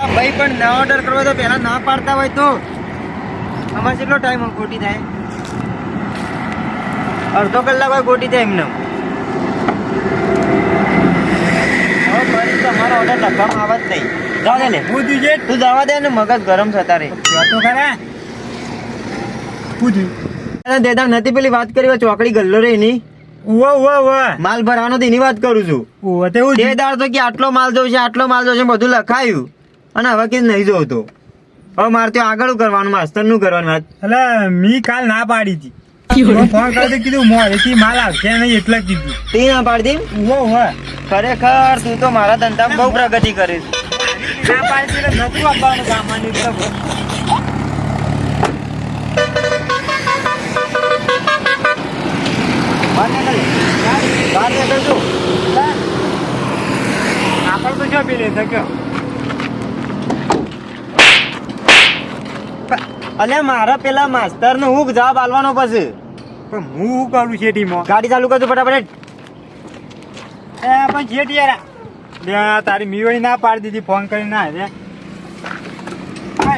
ભાઈ પણ ના ઓર્ડર કરવો તો પહેલા ના પાડતા હોય તો. અમારે કેટલો ટાઈમ ખોટી થાય? અડધો કલાક હોય ખોટી થાય એમને. તમારો ઓર્ડર લખવામાં આવે જ નહીં. જવા દે ને. હું દીજે તું જવા દે ને મગજ ગરમ થતા રે તો ખરા. હું દી નથી પેલી વાત કરી ચોકડી ગલ્લો રે એની. માલ ભરવાનો એની વાત કરું છું. તે તે કે આટલો માલ જોશે આટલો માલ જોશે બધું લખાયું. અને હવે કે નહીં જોતો હવે મારે ત્યાં આગળ કરવાનું માસ્તરનું કરવાનું વાત. એટલે મી કાલ ના પાડી હતી. ફોન કર્યો તો કીધું મોડેથી માલ આવશે નહીં એટલે કીધું. તે ના પાડી દી ઉવા ઉવા. ખરેખર તું તો મારા ધંધામાં બહુ પ્રગતિ કરીશ. ના પાડી એટલે નતું આપવાનું સામાન્ય બરાબર બહાર નીકળ લે. બહાર નીકળ તું. આપણે તો જો પી લે અલ્યા મારા પેલા માસ્તર નો હું જવાબ આલવાનો પછી. પણ હું શું કરું છે ટીમો ગાડી ચાલુ કરજો ફટાફટ. એ પણ જેઠ યાર બે તારી મીવડી ના પાડી દીધી ફોન કરી ના રે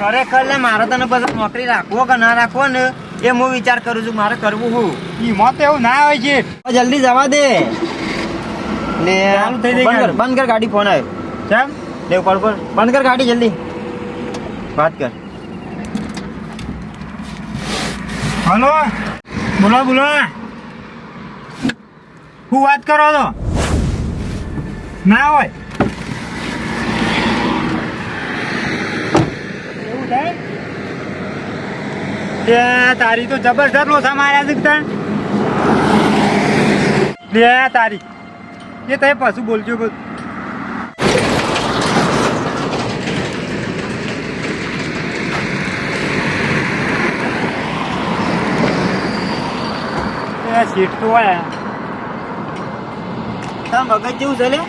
ખરેખર લે મારે તને પછી નોકરી રાખવો કે ના રાખવો ને એ હું વિચાર કરું છું મારે કરવું હું. ઈમાં તો એવું ના હોય છે જલ્દી જવા દે. જાય બંધ કર ગાડી. બંધ કર ગાડી ફોન આવ્યો. કેમ? લે ઉપર ઉપર બંધ કર ગાડી જલ્દી. વાત કર. હલો. બોલો બોલો. હું વાત કરો છો? ના હોય. એવું થાય તે તારી તો જબરજસ્ત લોસા માર્યા છે તણ લે તારી. એ તે પાછું બોલજો. બધું એ સીટ તો હોય. તારા મગજ જેવું છે લે?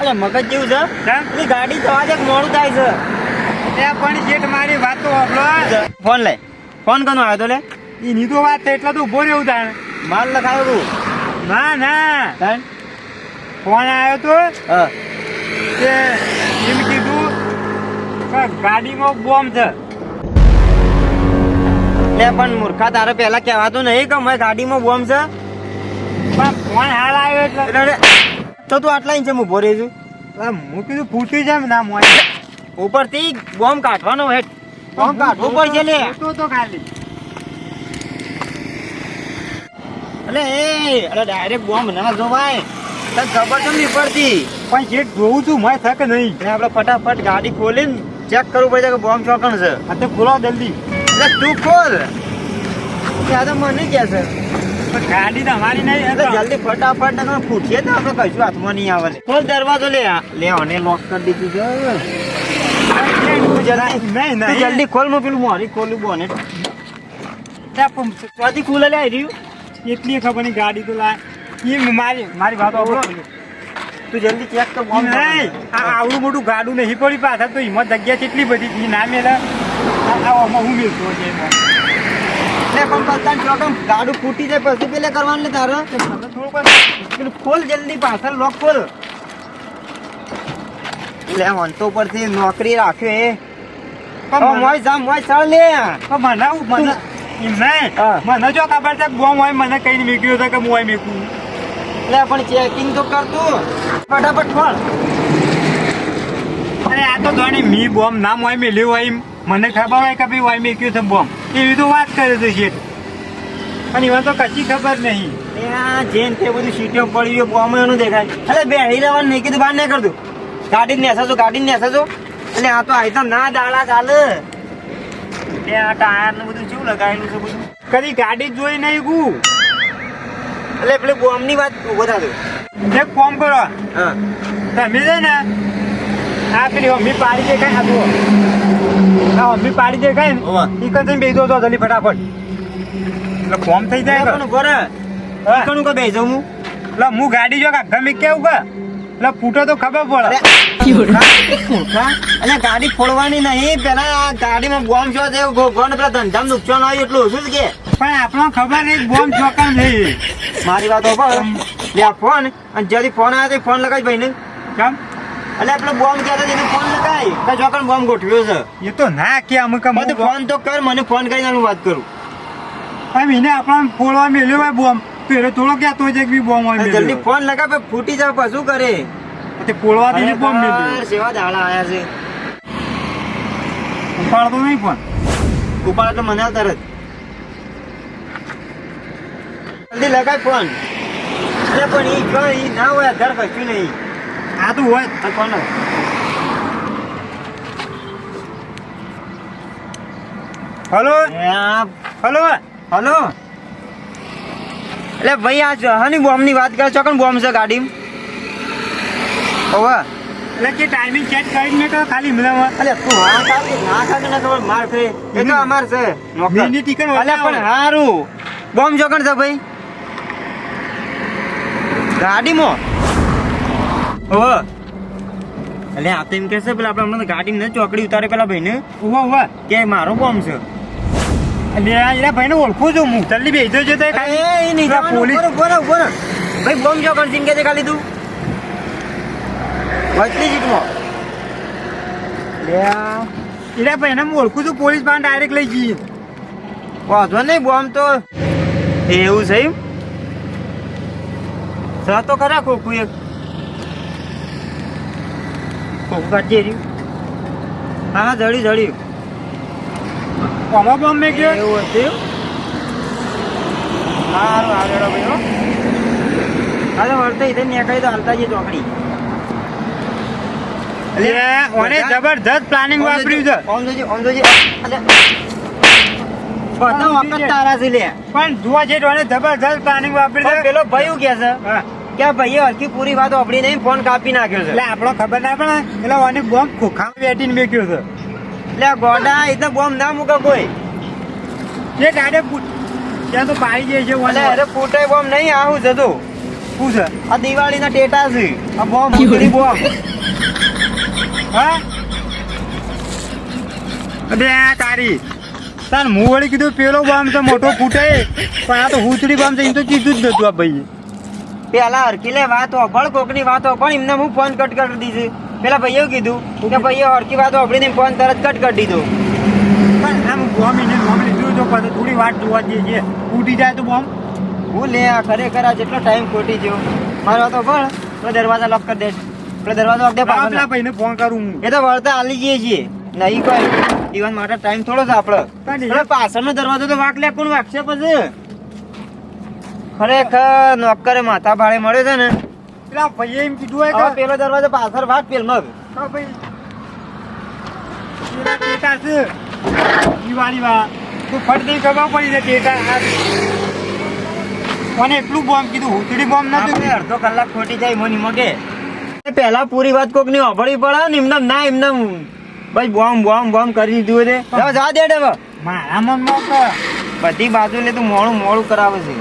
અરે મગજ જેવું છે? પેલી ગાડી જવા દે મોડું થાય છે. એ પણ શેઠ મારી વાત તો આપણો ફોન લે. ફોન કનો આવ્યો તો લે? એ તો વાત છે એટલે તો ઊભો રહ્યું તાણ. માલ લખાયો તું. ના ના. તાણ? ફોન આવ્યો તો હા. કે એમ કીધું ગાડીમાં બોમ્બ છે. લે પણ મૂર્ખા તારે પહેલા કહેવાતું નહીં કે મેં ગાડીમાં બોમ્બ છે. પણ ફોન હાલ આવ્યો એટલે તો તું આટલા ઇંચે ઊભો રહી છું હું કીધું ફૂટી છે ના મોય ઉપરથી બોમ્બ કાઢવાનો હે બોમ્બ કાઢવો પડશે લે. તો તો ખાલી. અલે એ અરે ડાયરેક્ટ બોમ્બ ના જોવાય. તને ખબર કેમ નહીં પડતી પણ જે જોઉં છું મેં થક નહીં? આપણે ફટાફટ ગાડી ખોલીને ચેક કરવું પડશે કે બોમ્બ ચોકણ છે. આ તો ખોલો જલ્દી. તું ખોલ. ત્યાં તો મને કે છે ગાડી તો અમારી નહીં એટલે જલ્દી ફટાફટ તમે ફૂટીએ તો આપણે કશું હાથમાં નહીં આવે. ખોલ દરવાજો લે. આ. લે આને લોક કરી દીધી છે જલ્દી ખોલ હું પેલું મોરી ખોલું બોને. ત્યાંથી ખુલે લે રહ્યું. એટલી ખબર નહીં ગાડી તો લા એ મારી મારી વાત. તું જલ્દી ચેક તો નહીં આ આવડું મોટું ગાડું નહીં પડી પાછા તો હિંમત જગ્યા કેટલી બધી. ના મેલે આ- આ આમાં હું મેલતો છે એમાં. પણ ચોકમ ગાડું ફૂટી જાય પછી પેલે કરવાનું લે તારે? પેલું ખોલ જલ્દી પાછળ લોક ખોલ. એટલે મન તો પરથી નોકરી રાખ્યો એ. પણ મોય જા મોય લે. પણ મને મને જો ખબર છે બોમ હોય મને કઈ મેક્યું છે કે હોય મેકું એટલે પણ ચેકિંગ તો કરતું ફટાફટ ફળ અરે આ તો જાણે મી બોમ્બ નામ હોય મેલ્યું હોય એમ. મને ખબર હોય કે ભાઈ હોય મેક્યું છે બોમ્બ. એવી તો વાત કરે છે શેઠ. પણ એમાં તો કશી ખબર નહીં. જેન તે બધું સીટીઓ પડી ગયો બોમ્બ એનું દેખાય. અરે બે હરી રહેવાનું નહીં કીધું બહાર નહીં કરતું ગાડી ને નેસાજો ગાડી ને નેસાજો એટલે આ તો આ તો ના દાડા ચાલે. એ આ ટાયર ને બધું શું લગાવેલું છે બધું? કદી ગાડી જોઈ નહીં ગુ. એટલે પેલે બોમ્બની વાત ઊભો થાતો એક કોમ કરો. હા. તમે છે ને આ પેલી મમ્મી પાડી દેખાય આ જુઓ. આ મમ્મી પાડી હોવે. ને ઈ કઈ બેસી દો જલ્દી ફટાફટ. એટલે ફોર્મ થઈ જાય પણ ગોરે. કણું કો બેસી જાઉં હું? એટલે હું ગાડી જો ગમે કેવું કે. એટલે ફૂટો તો ખબર પડે. અને ગાડી ફોડવાની નહીં. પેલા આ ગાડીમાં બોમ્બ છો છે ગોગોને પેલા ધંધામાં નુકસાન આવ્યું એટલું ઓછું કે. પણ આપણો ખબર નહીં બોમ્બ કામ નહીં. મારી વાતો પર લે ફોન. અને જલ્દી ફોન આવ્યો તો ફોન લગાવી ભાઈ ને કેમ? એટલે આપણે બોમ્બ કહેતો હતો, એને ફોન લગાય. કે ચોકન બોમ્બ ગોઠવ્યો છે. એ તો ના કે અમુક અમુક ફોન તો કર મને ફોન કરીને હું વાત કરું. આમ એને આપણને ફોડવા મેલ્યો હોય બોમ્બ. પેલો થોડો કહેતો તો છે કે બોમ્બ હોય જલ્દી ફોન લગા પછી ફૂટી જાવ પછી કરે. તે ફોડવા દીધી બોમ્બ મેલ્યો? સેવા દાડા આયા છે. ઉપાડતો નહીં પણ ઉપાડ તો મને તરત. જલ્દી લગાય ફોન અરે પણ એ કઈ ના હોય ઘર કશું નહીં. તો હોય આ કોણ હલો? હલો? હલો? એટલે ભાઈ આ જહાની બોમ્બની વાત કરે છો કોણ બોમ્બ છે ગાડી ઓવા. એટલે કે ટાઈમિંગ ચેક કરી મેં તો ખાલી મિલામાં અલે તું હા કાઢ ના કાઢ ના ખબર માર ફે એ તો અમાર છે. મિની ટિકિટ અલે પણ હારું. બોમ્બ જોકણ છે ભાઈ? ગાડીમાં? ઓવા અલે આ તો એમ કહેશે પેલા આપણે હમણાં ગાડી ને ચોકડી ઉતારે પેલા ભાઈને. ઊભા ઊભા કે મારો બોમ્બ છે. એટલે એના ભાઈને ઓળખું છું હું. જલ્દી બેસી જજો તે એ નહીં જા પોલીસ બોલો બોલો ભાઈ બોમ્બ જો કણ કે ખાલી તું. વચલી જીતમાં લે એના ભાઈને હું ઓળખું છું પોલીસ પાસે ડાયરેક્ટ લઈ જઈએ. વાંધો નહીં બોમ્બ તો એવું છે સર તો ખરા ખોખું એક. રહ્યું. હા હા જડી. જડ્યું આમાં બોમ્બ મેં ગયો? એવું હતું સારું આગળ ભાઈ હો. હા તો વળતો ઇધર નીકળી તો હાલતા જઈએ ચોકડી. એટલે ઓને જબરજસ્ત પ્લાનિંગ વાપર્યું છે. ઓમ જોજે ઓમ બધા વખત તારા છે લે. પણ જોવા ઓને જબરજસ્ત પ્લાનિંગ વાપરી છે. પેલો ભાઈ કે છે? હા. કે ભાઈએ હરખી પૂરી વાત આપડી નહીં ફોન કાપી નાખ્યો છે. એટલે આપણો ખબર ના પડે એટલે ઓને બોમ્બ ખોખામાં બેઠીને મેક્યો છે. એટલે ગોડા એ તો બોમ્બ ના મૂકે કોઈ. જે ગાડે ત્યાં તો પાડી જાય છે ઓલે અરે ફૂટે બોમ્બ નહીં આવું જતું શું છે? આ દિવાળીના ટેટા છે. આ બોમ્બ ફૂટડી બોમ્બ હા? અરે આ તારી. તાર હું વળી કીધું પેલો બોમ્બ તો મોટો ફૂટે. પણ આ તો હુચડી બોમ્બ છે એમ તો કીધું જ નતું આ ભાઈએ. પેલા હરખી લે વાત હોભળ કોકની વાત હોભળ એમને હું ફોન કટ કરી દીધી. પેલા ભાઈએ કીધું કે ભાઈએ હરખી વાત આપણી ફોન તરત કટ કરી દીધો. પણ આમ બોમ્બ એને બોમ્બ લીધું તો પછી થોડી વાત જોવા જઈએ ફૂટી જાય તો બોમ્બ હું લે આ ખરેખર આ જેટલો ટાઈમ ખોટી ગયો. મારો તો પણ તો દરવાજા લોક કરી દે પેલો દરવાજો લોક દે પેલા ભાઈને ફોન કરું હું. એ તો વળતા હાલી જઈએ છીએ. નહીં કોઈ. જીવન માટે ટાઈમ થોડો છે આપણો પણ પાછળનો દરવાજો તો વાક લે કોણ વાગશે પછી. ખરેખર નોકરે માથા ભાડે મળ્યો છે ને? પેલા ભાઈએ એમ કીધું હોય કે પેલો દરવાજો પાછળ ભાગ પેલ મગ હા ભાઈ પેલા ટેટા છે. દિવાળી તો ફટ દઈ ખબર પડી છે ટેટા મને એટલું બોમ્બ કીધું? હુચડી બોમ્બ નતું અડધો કલાક ખોટી જાય મોની મગે પેલા પૂરી વાત કોકની અભળી પડે ને એમને ના એમને ભાઈ બોમ્બ બોમ્બ બોમ્બ કરી દીધું છે. જા દે મારા મનમાં બધી બાજુ લે તું મોડું મોડું કરાવે છે.